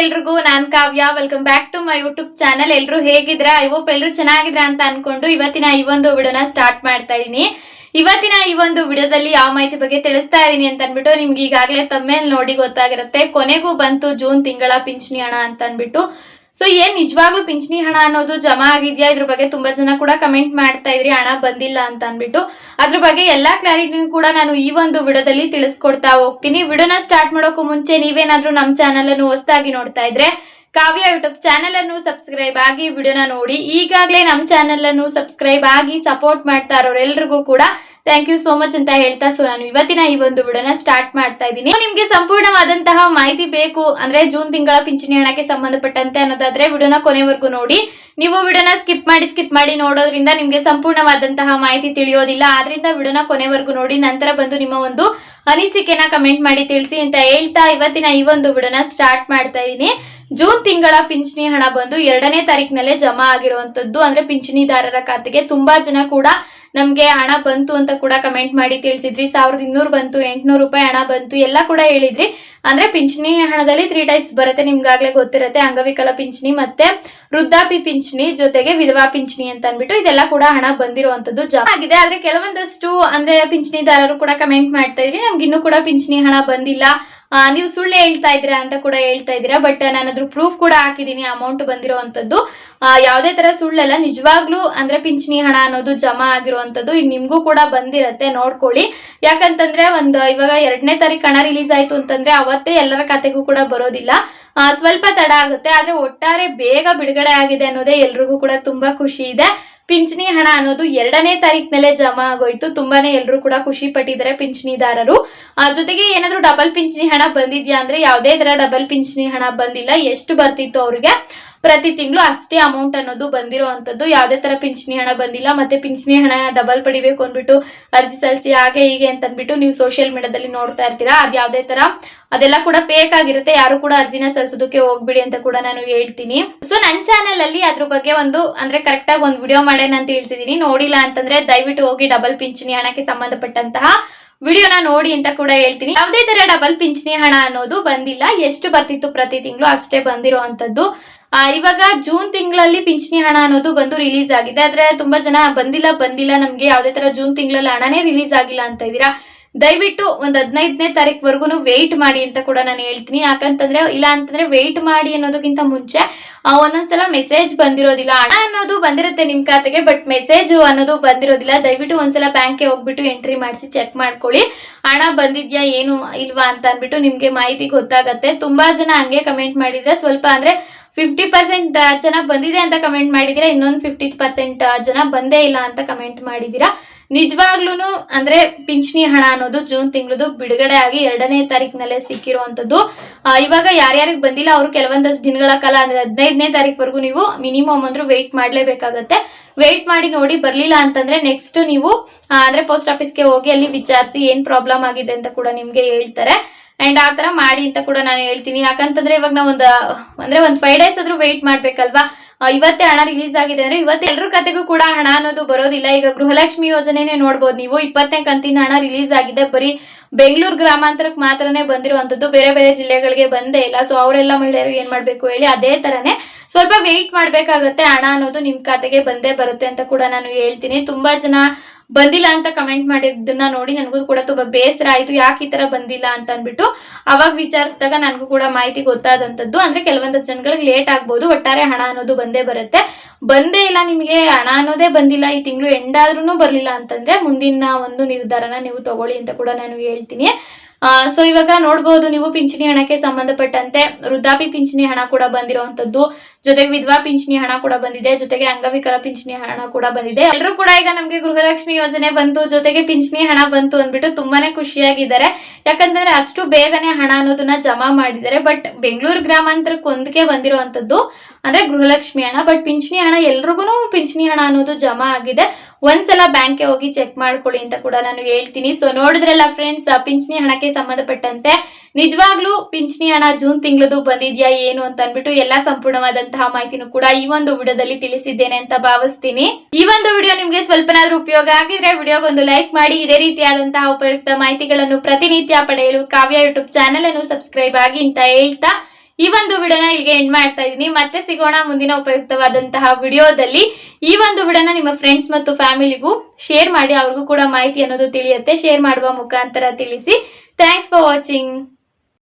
ಎಲ್ರಿಗೂ ನಾನ್ Kavya. Welcome back to my YouTube channel ಎಲ್ರು ಹೇಗಿದ್ರ? ಐ ಹೋಪ್ ಎಲ್ರು ಚೆನ್ನಾಗಿದ್ರ ಅಂತ ಅನ್ಕೊಂಡು ಇವತ್ತಿನ ಈ ಒಂದು ವಿಡಿಯೋನ ಸ್ಟಾರ್ಟ್ ಮಾಡ್ತಾ ಇದೀನಿ. ಇವತ್ತಿನ ಈ ಒಂದು ವಿಡಿಯೋದಲ್ಲಿ ಯಾವ ಮಾಹಿತಿ ಬಗ್ಗೆ ತಿಳಿಸ್ತಾ ಇದೀನಿ ಅಂತ ಅನ್ಬಿಟ್ಟು ನಿಮ್ಗೆ ಈಗಾಗಲೇ ತಮ್ಮೇಲೆ ನೋಡಿ ಗೊತ್ತಾಗಿರುತ್ತೆ. ಕೊನೆಗೂ ಬಂತು ಜೂನ್ ತಿಂಗಳ ಪಿಂಚಣಿ ಹಣ ಅಂತ ಅನ್ಬಿಟ್ಟು ಸೊ ಏನ್ ನಿಜವಾಗ್ಲೂ ಪಿಂಚಣಿ ಹಣ ಅನ್ನೋದು ಜಮಾ ಆಗಿದ್ಯಾ? ಇದ್ರ ಬಗ್ಗೆ ತುಂಬಾ ಜನ ಕೂಡ ಕಮೆಂಟ್ ಮಾಡ್ತಾ ಇದ್ರಿ. ಹಣ ಬಂದಿಲ್ಲ ಅಂತ ಅನ್ಬಿಟ್ಟು ಅದ್ರ ಬಗ್ಗೆ ಎಲ್ಲಾ ಕ್ಲಾರಿಟಿನೂ ಕೂಡ ನಾನು ಈ ಒಂದು ವಿಡಿಯೋದಲ್ಲಿ ತಿಳಿಸ್ಕೊಡ್ತಾ ಹೋಗ್ತೀನಿ. ವಿಡಿಯೋನ ಸ್ಟಾರ್ಟ್ ಮಾಡೋಕ್ಕೂ ಮುಂಚೆ ನೀವೇನಾದ್ರೂ ನಮ್ಮ ಚಾನಲ್ ಅನ್ನು ಹೊಸದಾಗಿ ನೋಡ್ತಾ ಇದ್ರೆ, ಕಾವ್ಯ ಯೂಟ್ಯೂಬ್ ಚಾನಲ್ ಅನ್ನು ಸಬ್ಸ್ಕ್ರೈಬ್ ಆಗಿ ವಿಡಿಯೋನ ನೋಡಿ. ಈಗಾಗಲೇ ನಮ್ಮ ಚಾನಲ್ ಅನ್ನು ಸಬ್ಸ್ಕ್ರೈಬ್ ಆಗಿ ಸಪೋರ್ಟ್ ಮಾಡ್ತಾ ಇರೋರೆಲ್ರಿಗೂ ಕೂಡ ಥ್ಯಾಂಕ್ ಯು ಸೋ ಮಚ್ ಅಂತ ಹೇಳ್ತಾ ಸೊ ನಾನು ಇವತ್ತಿನ ಈ ಒಂದು ವಿಡೋನ ಸ್ಟಾರ್ಟ್ ಮಾಡ್ತಾ ಇದ್ದೀನಿ. ನಿಮ್ಗೆ ಸಂಪೂರ್ಣವಾದಂತಹ ಮಾಹಿತಿ ಬೇಕು ಅಂದ್ರೆ ಜೂನ್ ತಿಂಗಳ ಪಿಂಚಣಿ ಹಣಕ್ಕೆ ಸಂಬಂಧಪಟ್ಟಂತೆ ಅನ್ನೋದಾದ್ರೆ ವಿಡೋನ ಕೊನೆವರೆಗೂ ನೋಡಿ. ನೀವು ವಿಡೋನ ಸ್ಕಿಪ್ ಮಾಡಿ ಸ್ಕಿಪ್ ಮಾಡಿ ನೋಡೋದ್ರಿಂದ ನಿಮ್ಗೆ ಸಂಪೂರ್ಣವಾದಂತಹ ಮಾಹಿತಿ ತಿಳಿಯೋದಿಲ್ಲ. ಆದ್ರಿಂದ ವಿಡೋನ ಕೊನೆವರೆಗೂ ನೋಡಿ, ನಂತರ ಬಂದು ನಿಮ್ಮ ಒಂದು ಅನಿಸಿಕೆನ ಕಮೆಂಟ್ ಮಾಡಿ ತಿಳಿಸಿ ಅಂತ ಹೇಳ್ತಾ ಇವತ್ತಿನ ಈ ಒಂದು ವಿಡೋನ ಸ್ಟಾರ್ಟ್ ಮಾಡ್ತಾ ಇದ್ದೀನಿ. ಜೂನ್ ತಿಂಗಳ ಪಿಂಚಣಿ ಹಣ ಬಂದು ಎರಡನೇ ತಾರೀಕಿನಲ್ಲೇ ಜಮಾ ಆಗಿರುವಂತದ್ದು ಅಂದ್ರೆ ಪಿಂಚಣಿದಾರರ ಖಾತೆಗೆ ತುಂಬಾ ಜನ ಕೂಡ ನಮ್ಗೆ ಹಣ ಬಂತು ಅಂತ ಕೂಡ ಕಮೆಂಟ್ ಮಾಡಿ ತಿಳಿಸಿದ್ರಿ ಸಾವಿರದ ಇನ್ನೂರು ಬಂತು, ಎಂಟುನೂರು ರೂಪಾಯಿ ಹಣ ಬಂತು, ಎಲ್ಲ ಕೂಡ ಹೇಳಿದ್ರಿ. ಅಂದ್ರೆ ಪಿಂಚಣಿ ಹಣದಲ್ಲಿ ತ್ರೀ ಟೈಪ್ಸ್ ಬರುತ್ತೆ, ನಿಮ್ಗಾಗ್ಲೇ ಗೊತ್ತಿರುತ್ತೆ. ಅಂಗವಿಕಲ ಪಿಂಚಣಿ ಮತ್ತೆ ವೃದ್ಧಾಪಿ ಪಿಂಚಣಿ ಜೊತೆಗೆ ವಿಧವಾ ಪಿಂಚಣಿ ಅಂತ ಅಂದ್ಬಿಟ್ಟು ಇದೆಲ್ಲ ಕೂಡ ಹಣ ಬಂದಿರುವಂತದ್ದು ಜಾಬ್ ಆಗಿದೆ. ಆದ್ರೆ ಕೆಲವೊಂದಷ್ಟು ಅಂದ್ರೆ ಪಿಂಚಣಿದಾರರು ಕೂಡ ಕಮೆಂಟ್ ಮಾಡ್ತಾ ಇದ್ರಿ, ನಮ್ಗೆ ಇನ್ನೂ ಕೂಡ ಪಿಂಚಣಿ ಹಣ ಬಂದಿಲ್ಲ. ನೀವು ಸುಳ್ಳು ಹೇಳ್ತಾ ಇದ್ದೀರಾ ಅಂತ ಕೂಡ ಹೇಳ್ತಾ ಇದ್ದೀರಾ ಬಟ್ ನಾನು ಅದ್ರ ಪ್ರೂಫ್ ಕೂಡ ಹಾಕಿದ್ದೀನಿ ಅಮೌಂಟ್ ಬಂದಿರೋವಂಥದ್ದು. ಯಾವುದೇ ತರ ಸುಳ್ಳಲ್ಲ, ನಿಜವಾಗ್ಲೂ ಅಂದ್ರೆ ಪಿಂಚಣಿ ಹಣ ಅನ್ನೋದು ಜಮಾ ಆಗಿರುವಂಥದ್ದು ಈಗ ನಿಮ್ಗೂ ಕೂಡ ಬಂದಿರತ್ತೆ, ನೋಡ್ಕೊಳ್ಳಿ. ಯಾಕಂತಂದ್ರೆ ಒಂದು, ಇವಾಗ ಎರಡನೇ ತಾರೀಕು ಹಣ ರಿಲೀಸ್ ಆಯ್ತು ಅಂತಂದ್ರೆ ಅವತ್ತೇ ಎಲ್ಲರ ಖಾತೆಗೂ ಕೂಡ ಬರೋದಿಲ್ಲ. ಸ್ವಲ್ಪ ತಡ ಆಗುತ್ತೆ, ಆದ್ರೆ ಒಟ್ಟಾರೆ ಬೇಗ ಬಿಡುಗಡೆ ಆಗಿದೆ ಅನ್ನೋದೇ ಎಲ್ರಿಗೂ ಕೂಡ ತುಂಬಾ ಖುಷಿ ಇದೆ. ಪಿಂಚಣಿ ಹಣ ಅನ್ನೋದು ಎರಡನೇ ತಾರೀಕಿನಲ್ಲೇ ಜಮಾ ಆಗೋಯ್ತು. ತುಂಬಾನೇ ಎಲ್ಲರೂ ಕೂಡ ಖುಷಿ ಪಟ್ಟಿದ್ದಾರೆ ಪಿಂಚಣಿದಾರರು. ಆ, ಜೊತೆಗೆ ಏನಾದ್ರೂ ಡಬಲ್ ಪಿಂಚಣಿ ಹಣ ಬಂದಿದ್ಯಾ ಅಂದ್ರೆ ಯಾವುದೇ ತರ ಡಬಲ್ ಪಿಂಚಣಿ ಹಣ ಬಂದಿಲ್ಲ. ಎಷ್ಟು ಬರ್ತಿತ್ತು ಅವ್ರಿಗೆ? ಪ್ರತಿ ತಿಂಗಳು ಅಷ್ಟೇ ಅಮೌಂಟ್ ಅನ್ನೋದು ಬಂದಿರುವಂತದ್ದು ಯಾವುದೇ ತರ ಪಿಂಚಣಿ ಹಣ ಬಂದಿಲ್ಲ. ಮತ್ತೆ ಪಿಂಚಣಿ ಹಣ ಡಬಲ್ ಪಡಿಬೇಕು ಅಂದ್ಬಿಟ್ಟು ಅರ್ಜಿ ಸಲ್ಲಿಸಿ ಹಾಗೆ ಹೀಗೆ ಅಂತ ಅಂದ್ಬಿಟ್ಟು ನೀವು ಸೋಷಿಯಲ್ ಮೀಡಿಯಾದಲ್ಲಿ ನೋಡ್ತಾ ಇರ್ತೀರಾ. ಅದು ಯಾವುದೇ ತರ. ಅದೆಲ್ಲ ಕೂಡ ಫೇಕ್ ಆಗಿರುತ್ತೆ. ಯಾರು ಕೂಡ ಅರ್ಜಿನ ಸಲ್ಲಿಸೋದಕ್ಕೆ ಹೋಗ್ಬಿಡಿ ಅಂತ ಕೂಡ ನಾನು ಹೇಳ್ತೀನಿ. ಸೊ ನನ್ನ ಚಾನೆಲ್ ಅಲ್ಲಿ ಅದ್ರ ಬಗ್ಗೆ ಒಂದು, ಅಂದ್ರೆ ಕರೆಕ್ಟ್ ಆಗಿ ಒಂದು ವಿಡಿಯೋ ಮಾಡೇನ ಅಂತ ನೋಡಿಲ್ಲ ಅಂತಂದ್ರೆ ದಯವಿಟ್ಟು ಹೋಗಿ ಡಬಲ್ ಪಿಂಚಣಿ ಹಣಕ್ಕೆ ಸಂಬಂಧಪಟ್ಟಂತಹ ವಿಡಿಯೋನ ನೋಡಿ ಅಂತ ಕೂಡ ಹೇಳ್ತೀನಿ. ಯಾವುದೇ ತರ ಡಬಲ್ ಪಿಂಚಣಿ ಹಣ ಅನ್ನೋದು ಬಂದಿಲ್ಲ. ಎಷ್ಟು ಬರ್ತಿತ್ತು ಪ್ರತಿ ತಿಂಗಳು ಅಷ್ಟೇ ಬಂದಿರುವಂತದ್ದು ಇವಾಗ ಜೂನ್ ತಿಂಗಳಲ್ಲಿ ಪಿಂಚಣಿ ಹಣ ಅನ್ನೋದು ಬಂದು ರಿಲೀಸ್ ಆಗಿದೆ. ಆದ್ರೆ ತುಂಬಾ ಜನ ಬಂದಿಲ್ಲ ಬಂದಿಲ್ಲ. ನಮ್ಗೆ ಯಾವ್ದೇ ತರ ಜೂನ್ ತಿಂಗಳಲ್ಲಿ ಹಣನೇ ರಿಲೀಸ್ ಆಗಿಲ್ಲ ಅಂತ ಇದ್ದೀರಾ? ದಯವಿಟ್ಟು ಒಂದು ಹದಿನೈದನೇ ತಾರೀಕ್ವರೆಗೂ ವೆಯ್ಟ್ ಮಾಡಿ ಅಂತ ಕೂಡ ನಾನು ಹೇಳ್ತೀನಿ. ಯಾಕಂತಂದ್ರೆ, ಇಲ್ಲ ಅಂತಂದ್ರೆ ವೆಯ್ಟ್ ಮಾಡಿ ಅನ್ನೋದಕ್ಕಿಂತ ಮುಂಚೆ ಒಂದೊಂದ್ಸಲ ಮೆಸೇಜ್ ಬಂದಿರೋದಿಲ್ಲ. ಹಣ ಅನ್ನೋದು ಬಂದಿರುತ್ತೆ ನಿಮ್ ಖಾತೆಗೆ ಬಟ್ ಮೆಸೇಜ್ ಅನ್ನೋದು ಬಂದಿರೋದಿಲ್ಲ. ದಯವಿಟ್ಟು ಒಂದ್ಸಲ ಬ್ಯಾಂಕ್ಗೆ ಹೋಗ್ಬಿಟ್ಟು ಎಂಟ್ರಿ ಮಾಡಿಸಿ ಚೆಕ್ ಮಾಡ್ಕೊಳ್ಳಿ. ಹಣ ಬಂದಿದ್ಯಾ, ಏನು ಇಲ್ವಾ ಅಂತ ಅಂದ್ಬಿಟ್ಟು ನಿಮ್ಗೆ ಮಾಹಿತಿ ಗೊತ್ತಾಗತ್ತೆ. ತುಂಬಾ ಜನ ಹಂಗೆ ಕಮೆಂಟ್ ಮಾಡಿದ್ರೆ ಸ್ವಲ್ಪ ಅಂದ್ರೆ ಫಿಫ್ಟಿ ಪರ್ಸೆಂಟ್ ಜನ ಬಂದಿದೆ ಅಂತ ಕಮೆಂಟ್ ಮಾಡಿದೀರಾ? ಇನ್ನೊಂದು ಫಿಫ್ಟಿ ಪರ್ಸೆಂಟ್ ಜನ ಬಂದೇ ಇಲ್ಲ ಅಂತ ಕಮೆಂಟ್ ಮಾಡಿದೀರಾ? ನಿಜವಾಗ್ಲೂ ಅಂದ್ರೆ ಪಿಂಚಣಿ ಹಣ ಅನ್ನೋದು ಜೂನ್ ತಿಂಗಳದು ಬಿಡುಗಡೆ ಆಗಿ ಎರಡನೇ ತಾರೀಕಿನಲ್ಲೇ ಸಿಕ್ಕಿರುವಂತದ್ದು. ಇವಾಗ ಯಾರ್ಯಾರಿಗೆ ಬಂದಿಲ್ಲ, ಅವರು ಕೆಲವೊಂದಷ್ಟು ದಿನಗಳ ಕಾಲ, ಅಂದ್ರೆ ಹದಿನೈದನೇ ತಾರೀಕ್ವರೆಗೂ ನೀವು ಮಿನಿಮಮ್ ಅಂದ್ರೂ ವೆಯ್ಟ್ ಮಾಡಲೇಬೇಕಾಗತ್ತೆ. ವೆಯ್ಟ್ ಮಾಡಿ ನೋಡಿ ಬರ್ಲಿಲ್ಲ ಅಂತಂದ್ರೆ ನೆಕ್ಸ್ಟ್ ನೀವು ಅಂದ್ರೆ ಪೋಸ್ಟ್ ಆಫೀಸ್ಗೆ ಹೋಗಿ ಅಲ್ಲಿ ವಿಚಾರಿಸಿ ಏನ್ ಪ್ರಾಬ್ಲಮ್ ಆಗಿದೆ ಅಂತ ಕೂಡ ನಿಮ್ಗೆ ಹೇಳ್ತಾರೆ. ಅಂಡ್ ಆ ತರ ಮಾಡಿ ಅಂತ ಕೂಡ ನಾನು ಹೇಳ್ತೀನಿ. ಯಾಕಂತಂದ್ರೆ ಇವಾಗ ನಾವು ಒಂದು, ಅಂದ್ರೆ ಒಂದು ಫೈವ್ ಡೇಸ್ ಆದ್ರೂ ವೆಯ್ಟ್ ಮಾಡ್ಬೇಕಲ್ವಾ? ಇವತ್ತೇ ಹಣ ರಿಲೀಸ್ ಆಗಿದೆ ಅಂದ್ರೆ ಇವತ್ತು ಎಲ್ರ ಕತೆಗೂ ಕೂಡ ಹಣ ಅನ್ನೋದು ಬರೋದಿಲ್ಲ. ಈಗ ಗೃಹಲಕ್ಷ್ಮಿ ಯೋಜನೆನೇ ನೋಡ್ಬೋದು ನೀವು. ಇಪ್ಪತ್ತನೇ ಕಂತಿನ ಹಣ ರಿಲೀಸ್ ಆಗಿದೆ. ಬರೀ ಬೆಂಗಳೂರು ಗ್ರಾಮಾಂತರಕ್ಕೆ ಮಾತ್ರನೇ ಬಂದಿರುವಂತದ್ದು ಬೇರೆ ಬೇರೆ ಜಿಲ್ಲೆಗಳಿಗೆ ಬಂದೇ ಇಲ್ಲ. ಸೊ ಅವರೆಲ್ಲ ಮಹಿಳೆಯರು ಏನ್ ಮಾಡ್ಬೇಕು ಹೇಳಿ ಅದೇ ತರನೇ ಸ್ವಲ್ಪ ವೆಯ್ಟ್ ಮಾಡ್ಬೇಕಾಗತ್ತೆ. ಹಣ ಅನ್ನೋದು ನಿಮ್ ಖಾತೆಗೆ ಬಂದೇ ಬರುತ್ತೆ ಅಂತ ಕೂಡ ನಾನು ಹೇಳ್ತೀನಿ. ತುಂಬಾ ಜನ ಬಂದಿಲ್ಲ ಅಂತ ಕಮೆಂಟ್ ಮಾಡಿದ್ದನ್ನ ನೋಡಿ ನನಗೂ ಕೂಡ ತುಂಬಾ ಬೇಸರ ಆಯ್ತು. ಯಾಕೆ ಈ ತರ ಬಂದಿಲ್ಲ ಅಂತ ಅಂದ್ಬಿಟ್ಟು ಅವಾಗ ವಿಚಾರಿಸಿದಾಗ ನನಗೂ ಕೂಡ ಮಾಹಿತಿ ಗೊತ್ತಾದಂತದ್ದು ಅಂದ್ರೆ ಕೆಲವೊಂದು ಜನಗಳಿಗೆ ಲೇಟ್ ಆಗ್ಬೋದು. ಒಟ್ಟಾರೆ ಹಣ ಅನ್ನೋದು ಬಂದೇ ಬರುತ್ತೆ. ಬಂದೇ ಇಲ್ಲ ನಿಮಗೆ, ಹಣ ಅನ್ನೋದೇ ಬಂದಿಲ್ಲ. ಈ ತಿಂಗಳು ಎಂಡಾದ್ರೂ ಬರ್ಲಿಲ್ಲ ಅಂತಂದ್ರೆ ಮುಂದಿನ ಒಂದು ನಿರ್ಧಾರನ ನೀವು ತಗೊಳ್ಳಿ ಅಂತ ಕೂಡ ನಾನು ಹೇಳ್ತೀನಿ. ಸೊ ಇವಾಗ ನೋಡ್ಬೋದು ನೀವು ಪಿಂಚಣಿ ಹಣಕ್ಕೆ ಸಂಬಂಧಪಟ್ಟಂತೆ ವೃದ್ಧಾಪಿ ಪಿಂಚಣಿ ಹಣ ಕೂಡ ಬಂದಿರುವಂತದ್ದು ಜೊತೆಗೆ ವಿಧವಾ ಪಿಂಚಣಿ ಹಣ ಕೂಡ ಬಂದಿದೆ. ಜೊತೆಗೆ ಅಂಗವಿಕಲ ಪಿಂಚಣಿ ಹಣ ಕೂಡ ಬಂದಿದೆ. ಎಲ್ಲರೂ ಕೂಡ ಈಗ ನಮ್ಗೆ ಗೃಹಲಕ್ಷ್ಮಿ ಯೋಜನೆ ಬಂತು, ಜೊತೆಗೆ ಪಿಂಚಣಿ ಹಣ ಬಂತು ಅಂದ್ಬಿಟ್ಟು ತುಂಬಾನೇ ಖುಷಿಯಾಗಿದ್ದಾರೆ. ಯಾಕಂತಂದ್ರೆ ಅಷ್ಟು ಬೇಗನೆ ಹಣ ಅನ್ನೋದನ್ನ ಜಮಾ ಮಾಡಿದ್ದಾರೆ. ಬಟ್ ಬೆಂಗಳೂರು ಗ್ರಾಮಾಂತರಕ್ಕೆ ಒಂದಕ್ಕೆ ಬಂದಿರುವಂತದ್ದು ಅಂದ್ರೆ ಗೃಹಲಕ್ಷ್ಮಿ ಹಣ. ಬಟ್ ಪಿಂಚಣಿ ಹಣ ಎಲ್ರಿಗೂ ಪಿಂಚಣಿ ಹಣ ಅನ್ನೋದು ಜಮಾ ಆಗಿದೆ. ಒಂದ್ಸಲ ಬ್ಯಾಂಕ್ಗೆ ಹೋಗಿ ಚೆಕ್ ಮಾಡ್ಕೊಳ್ಳಿ ಅಂತ ಕೂಡ ನಾನು ಹೇಳ್ತೀನಿ. ಸೊ ನೋಡಿದ್ರಲ್ಲ ಫ್ರೆಂಡ್ಸ್ ಪಿಂಚಣಿ ಹಣಕ್ಕೆ ಸಂಬಂಧಪಟ್ಟಂತೆ ನಿಜವಾಗ್ಲೂ ಪಿಂಚಣಿ ಹಣ ಜೂನ್ ತಿಂಗಳದು ಬಂದಿದ್ಯಾ ಏನು ಅಂತ ಅನ್ಬಿಟ್ಟು ಎಲ್ಲಾ ಸಂಪೂರ್ಣವಾದಂತಹ ಮಾಹಿತಿನೂ ಕೂಡ ಈ ಒಂದು ವಿಡಿಯೋದಲ್ಲಿ ತಿಳಿಸಿದ್ದೇನೆ ಅಂತ ಭಾವಿಸ್ತೀನಿ. ಈ ಒಂದು ವಿಡಿಯೋ ನಿಮ್ಗೆ ಸ್ವಲ್ಪನಾದ್ರೂ ಉಪಯೋಗ ಆಗಿದ್ರೆ ವಿಡಿಯೋಗೊಂದು ಲೈಕ್ ಮಾಡಿ. ಇದೇ ರೀತಿಯಾದಂತಹ ಉಪಯುಕ್ತ ಮಾಹಿತಿಗಳನ್ನು ಪ್ರತಿನಿತ್ಯ ಪಡೆಯಲು ಕಾವ್ಯ ಯೂಟ್ಯೂಬ್ ಚಾನೆಲ್ ಅನ್ನು ಸಬ್ಸ್ಕ್ರೈಬ್ ಆಗಿ ಅಂತ ಹೇಳ್ತಾ ಈ ಒಂದು ವಿಡಿಯೋನ ಇಲ್ಲಿಗೆ ಎಂಡ್ ಮಾಡ್ತಾ ಇದ್ದೀನಿ ಮತ್ತೆ ಸಿಗೋಣ ಮುಂದಿನ ಉಪಯುಕ್ತವಾದಂತಹ ವಿಡಿಯೋದಲ್ಲಿ. ಈ ಒಂದು ವಿಡಿಯೋನ ನಿಮ್ಮ ಫ್ರೆಂಡ್ಸ್ ಮತ್ತು ಫ್ಯಾಮಿಲಿಗೂ ಶೇರ್ ಮಾಡಿ, ಅವ್ರಿಗೂ ಕೂಡ ಮಾಹಿತಿ ಅನ್ನೋದು ತಿಳಿಯುತ್ತೆ. ಶೇರ್ ಮಾಡುವ ಮುಖಾಂತರ ತಿಳಿಸಿ. Thanks for watching